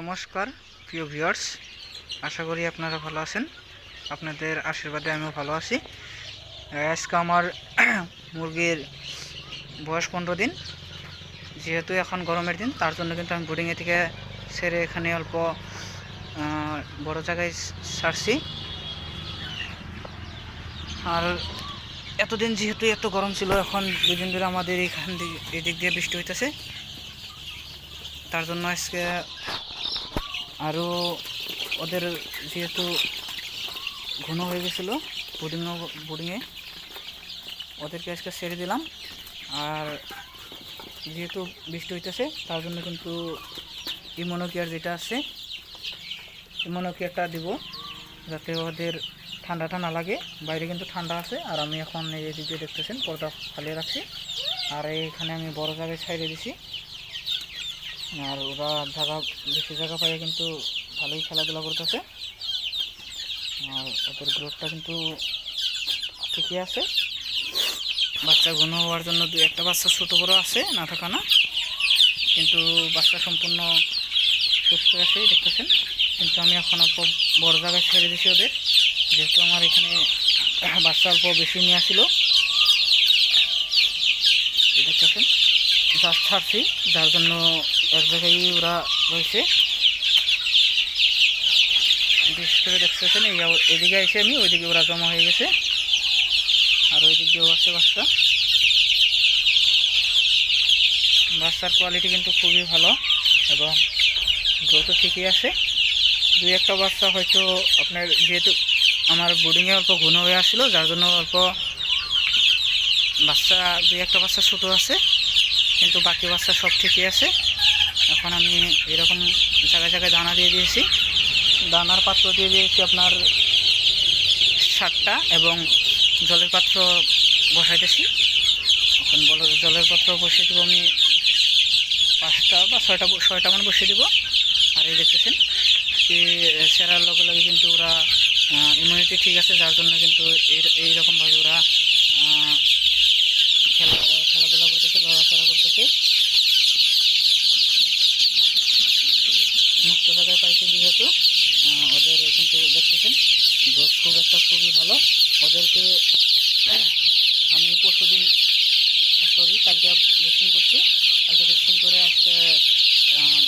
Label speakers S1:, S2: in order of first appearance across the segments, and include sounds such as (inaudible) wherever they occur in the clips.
S1: নমস্কার, প্রিয় ভিউয়ার্স। আশা করি আপনারা ভালো আছেন। আপনাদের আশীর্বাদে আমিও ভালো আছি। আজকে আমার (clears throat) মুরগির বয়স পনেরো দিন। যেহেতু এখন গরমের দিন, তার জন্য কিন্তু আমি বোর্ডিংয়ে থেকে সেরে এখানে অল্প বড় জায়গায় ছাড়ছি আর এতদিন যেহেতু এত গরম ছিল, এখন দুদিন ধরে আমাদের এখান দিয়ে এদিক দিয়ে বৃষ্টি হইতেছে। তার জন্য আজকে আরও ওদের যেহেতু ঘন হয়ে গেছিল বোর্ডিং বোর্ডিংয়ে ওদেরকে আজকে ছেড়ে দিলাম। আর যেহেতু বৃষ্টি হইতেছে, তার জন্য কিন্তু ইমোনোকেয়ার যেটা আছে, ইমোনোকেয়ারটা দিব, যাতে ওদের ঠান্ডাটা না লাগে। বাইরে কিন্তু ঠান্ডা আছে, আর আমি এখন এই দিকে দেখতেছেন, পর্দা ফালিয়ে রাখছি। আর এইখানে আমি বড় জায়গায় ছাইড়ে দিছি। আর ওরা জায়গা, বেশি জায়গা পাইয়ে কিন্তু ভালোই খেলাধুলা করতেছে। আর ওদের গ্রোথটা কিন্তু ঠিকই আছে। বাচ্চা ঘন হওয়ার জন্য দু একটা বাচ্চা ছোটো বড়ো আছে, না থাকা না। কিন্তু বাচ্চা সম্পূর্ণ সুস্থ আছে, দেখতেছেন। কিন্তু আমি এখন অল্প বড় জায়গায় ছেড়ে দিছি ওদের। যেহেতু আমার এখানে বাচ্চা অল্প বেশি নিয়ে আসছিল এই দেখতেছেন গাছ ছাড়ছি, যার জন্য এক জায়গায় ওরা রয়েছে বিশেষ করে দেখতেছেন এই এদিকে এসে আমি, ওইদিকে ওরা জমা হয়ে গেছে। আর ওই দিকেও আছে বাচ্চা। বাচ্চার কোয়ালিটি কিন্তু খুবই ভালো এবং গ্রোথও ঠিকই আছে। দুই একটা বাচ্চা হয়তো আপনার যেহেতু আমার বোর্ডিংয়ে অল্প ঘন হয়ে আসছিল যার জন্য অল্প বাচ্চা দুই একটা বাচ্চা ছোটো আছে, কিন্তু বাকি বাচ্চা সব ঠিকই আছে। এখন আমি এরকম জায়গায় জায়গায় দানা দিয়ে দিয়েছি। দানার পাত্র দিয়ে দিয়েছি আপনার সাতটা এবং জলের পাত্র বসাইতেছি এখন জলের পাত্র বসিয়ে দেবো আমি পাঁচটা বা ছয়টা ছয়টা মান বসিয়ে দেবো। আর এই দেখতেছেন কি, সেরার লগে লগে কিন্তু ওরা ইমিউনিটি ঠিক আছে, যার জন্য কিন্তু এই- এইরকমভাবে ওরা আহ, খেলা খেলাধুলা করতেছে লড়াচড়া করতেছে মুক্ত জায়গায় পাইছে যেহেতু ওদের কিন্তু দেখতেছেন, গ্রোথ খুব একটা খুবই ভালো। ওদেরকে (clears throat) আমি পরশু দিন সরি কালকে ভ্যাকসিন করছি। কালকে ভ্যাকসিন করে আজকে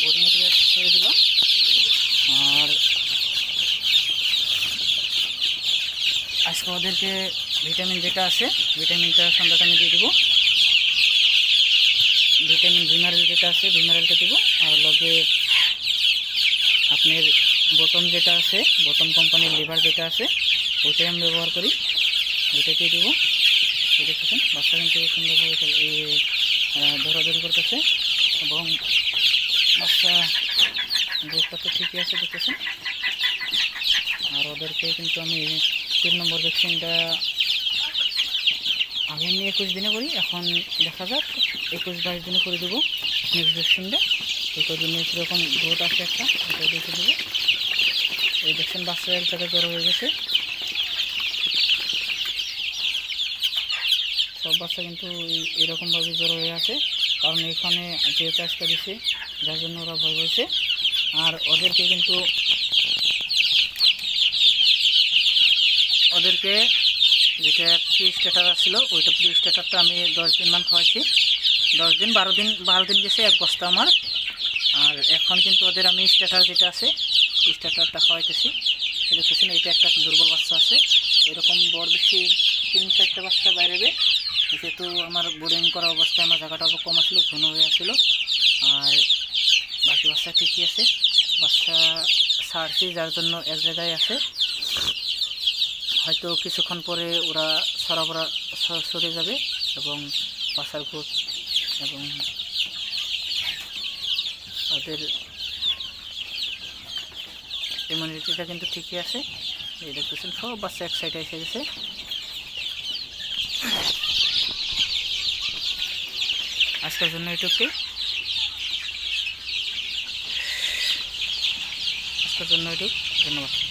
S1: বোর্ডিংয়ে থেকে ছেড়ে দিলাম। আর আজকে ওদেরকে ভিটামিন যেটা আছে, ভিটামিনটা সন্ধ্যাটা আমি দিয়ে দেবো। ভিটামিন ভিনারেল যেটা আছে ভিনারেলটা দেবো। আর লগে আপনার বোটম যেটা আছে বোটম কোম্পানির লিভার যেটা আছে, ওইটাই আমি ব্যবহার করি। ওইটাকেই দেবো। এই দেখতেছেন, বাচ্চা কিন্তু সুন্দরভাবে এই দৌড়াদৌড়ি করতেছে এবং বাচ্চা গ্রোথটা তো ঠিকই আছে দেখতেছেন। আর ওদেরকে কিন্তু আমি তিন নম্বর ভ্যাকসিনটা আমি একুশ দিনে করি, এখন দেখা যাক একুশ বাইশ দিনে করে দেবো নেক্সট ভ্যাকসিনটা এই কদিনে কীরকম গ্রোথ আছে একটা, ওটা দেখে দেবো। এই দেখছেন বাচ্চা এক জায়গায় জড়ো হয়ে গেছে। সব বাচ্চা কিন্তু এরকমভাবে জড়ো হয়ে আছে। কারণ এখানে যেহেতু আজকে দিছে, যার জন্য ওরা ভয় হয়েছে আর ওদেরকে কিন্তু ওদেরকে যেটা প্রি স্টেটার ছিল, ওইটা প্রি স্টেটারটা আমি দশ দিন মান খাওয়াইছি। দশ দিন, বারো দিন বারো দিন গেছে, এক বস্তা আমার। আর এখন কিন্তু ওদের আমি স্টেটার যেটা আছে স্টেটারটা খাওয়াইতেছি। দেখতেছেন এটা একটা দুর্বল বাচ্চা আছে। এরকম বড় বেশি তিন চারটে বাচ্চা বাইরেবে। যেহেতু আমার বোর্ডিং করা অবস্থায় আমার জায়গাটা অল্প কম আসলো, ঘন হয়ে আসলো। আর বাকি বাচ্চা ঠিকই আছে। বাচ্চা ছাড়ছি যার জন্য এক জায়গায় আছে। হয়তো কিছুক্ষণ পরে ওরা সরাবরা সরে যাবে এবং বাচ্চার গ্রোথ এবং ওদের ইমিউনিটিটা কিন্তু ঠিকই আছে। এই দেখতেছেন, সব বাচ্চা এক সাইডে এসে গেছে। আজকের জন্য এটুকুই। আজকের জন্য এটুক। ধন্যবাদ।